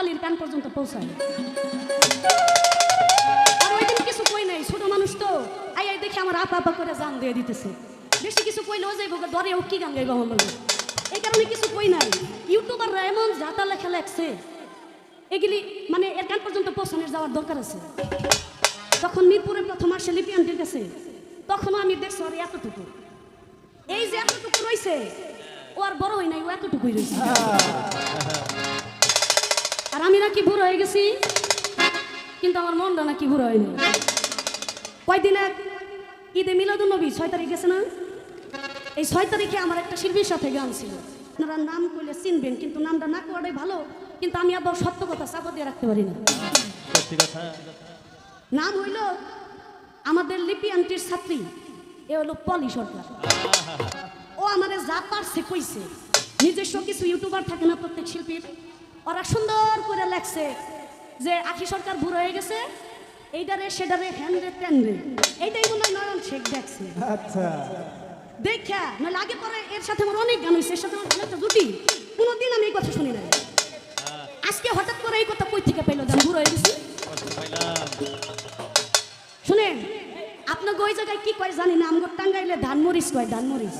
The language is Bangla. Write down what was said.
পলির কান পর্যন্ত পৌঁছায়। আর ওই দিন কিছু কই নাই, ছোট মানুষ তো। আই আই, দেখে আমার আপা আপা করে জান দিয়ে দিতেছে। বেশি কিছু কইলেও যাইব দরে ও কি গান গাইব আমার। এই কারণে কিছু কই নাই। ইউটিউবাররা এমন যাতা লেখা লেখছে। এগুলি মানে এর কান পর্যন্ত পৌঁছানোর যাওয়ার দরকার আছে। তখন মিরপুরে প্রথম আসে লিপি আন্টির কাছে। তখনও আমি দেখছি আর এতটুকু। এই যে এতটুকু রয়েছে ও আর বড় হয় নাই, ও এতটুকুই রয়েছে নাকি বুড়ো হয়ে গেছি? কিন্তু আমার মনটা নাকি বুড়ো হয়নি। কয়দিন এক ঈদে মিলাদুল নবী ছয় তারিখ গেছে না? এই ছয় তারিখে আমার একটা শিল্পীর সাথে গান ছিল। আপনারা নাম করলে চিনবেন কিন্তু নামটা না করাটাই ভালো কিন্তু আমি আবার সত্য কথা চাপা দিয়ে রাখতে পারি না। নাম হইল আমাদের লিপি আন্টির ছাত্রী এ হলো পলি সরকার। ও আমাদের যা পারছে কইছে। নিজস্ব কিছু ইউটিউবার থাকে না প্রত্যেক শিল্পীর। ওরা সুন্দর করে লেখছে যে আখি সরকার বুড়ো হয়ে গেছে এইটারে সেটারে হ্যান রে ত্যান রে এইটাই মনে হয় নয়ন শেখ দেখছে। আচ্ছা। দেখা নাহলে আগে পরে এর সাথে আমার অনেক গান হয়েছে এর সাথে আমার একটা জুটি। কোনোদিন আমি এই কথা শুনি নাই। আজকে হঠাৎ করে এই কথা কই থেকে পাইলো জান বুড়ো হয়ে গেছি? শুনেন আপনাকে ওই জায়গায় কি কয় জানি না আমগো টাঙ্গাইলে ধানমরিচ কয় ধানমরিচ।